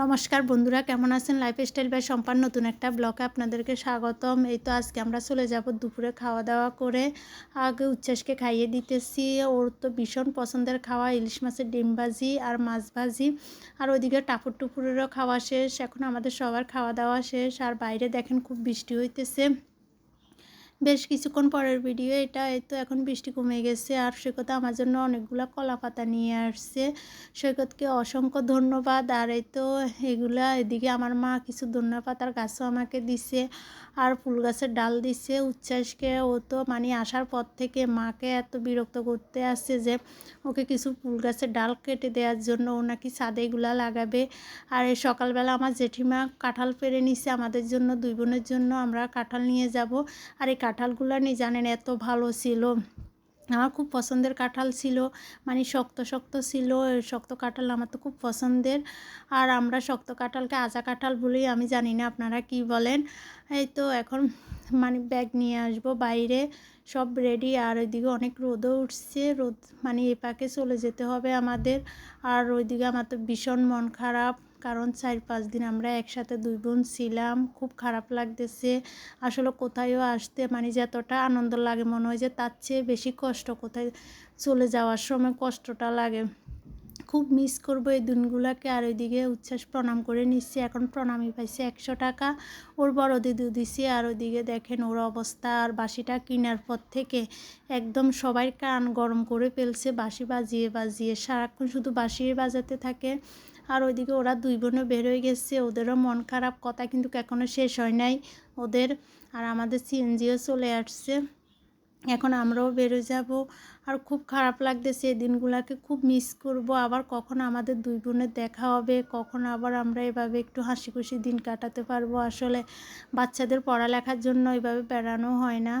নমস্কার বন্ধুরা, কেমন আছেন? লাইফস্টাইল বাই সম্পান নতুন একটা ব্লকে আপনাদেরকে স্বাগতম। এই তো আজকে আমরা চলে যাব দুপুরে খাওয়া দাওয়া করে। আগে উচ্ছ্বাসকে খাইয়ে দিতেছি। ওর তো ভীষণ পছন্দের খাওয়া, ইলিশ মাছের ডিম ভাজি আর মাছ ভাজি। আর ওইদিকে টাপুর টুপুরেরও খাওয়া শেষ। এখন আমাদের সবার খাওয়া দাওয়া শেষ। আর বাইরে দেখেন খুব বৃষ্টি হইতেছে। বেশ কিছুক্ষণ পরের ভিডিও এটা তো এখন বৃষ্টি কমে গেছে। আর সৈকত আমার জন্য অনেকগুলো কলা পাতা নিয়ে আসছে। সৈকতকে অসংখ্য ধন্যবাদ। আর এই তো এগুলা এদিকে আমার মা কিছু ধন্যবাদ পাতার গাছও আমাকে দিছে আর ফুল গাছের ডাল দিছে। উচ্ছ্বাসকে ও তো মানে আসার পর থেকে মাকে এত বিরক্ত করতে আসছে যে ওকে কিছু ফুল গাছের ডাল কেটে দেওয়ার জন্য ও নাকি ছাদে এগুলা লাগাবে। আর এই সকালবেলা আমার জেঠিমা কাঁঠাল পেরে নিছে। আমাদের জন্য, দুই বোনের জন্য আমরা কাঁঠাল নিয়ে যাব। আর এই কাঁঠালগুলো নিয়ে জানেন, এত ভালো ছিল। আমার খুব পছন্দের কাঁঠাল ছিল মানে শক্ত শক্ত ছিল, শক্ত কাঁঠাল আমার তো খুব পছন্দের। আর আমরা শক্ত কাঁঠালকে আজা কাঁঠাল বলেই আমি জানি না, আপনারা কি বলেন? এই তো এখন মানে ব্যাগ নিয়ে আসব, বাইরে সব রেডি আর ওইদিকে অনেক রোদও উঠছে, রোদ মানে এ পাকে চলে যেতে হবে আমাদের। আর ওইদিকে আমার তো ভীষণ মন খারাপ, কারণ চার পাঁচ দিন আমরা একসাথে দুই বোন ছিলাম, খুব খারাপ লাগতেছে। আসলে কোথায়ও আসতে মানে যতটা আনন্দ লাগে, মনে হয় যে তার চেয়ে বেশি কষ্ট কোথায় চলে যাওয়ার সময় কষ্টটা লাগে। খুব মিস করব এই দিনগুলোকে আর ওইদিকে উচ্ছ্বাস প্রণাম করে নিচ্ছি। এখন প্রণামই পাইছি একশো টাকা। ওর বড় দিদি দিছি আর ওইদিকে দেখেন ওর অবস্থা আর বাসিটা কেনার পর থেকে একদম সবাই কান গরম করে ফেলছে। বাসি বাজিয়ে বাজিয়ে সারাক্ষণ শুধু বাসিয়ে বাজাতে থাকে। আর ওইদিকে ওরা দুই বোনও বের হয়ে গেছে। ওদেরও মন খারাপ, কথা কিন্তু এখনও শেষ হয় নাই ওদের। আর আমাদের সিএনজিও চলে আসছে। এখন আমরাও বেরো যাব। আর খুব খারাপ লাগতেছে এই দিনগুলোকে। খুব মিস করব। আবার কখন আমাদের দুই বোনের দেখা হবে। কখন আবার আমরা এভাবে একটু হাসি খুশি দিন কাটাতে পারব। আসলে বাচ্চাদের পড়ালেখার জন্য এভাবে বেড়ানো হয় না।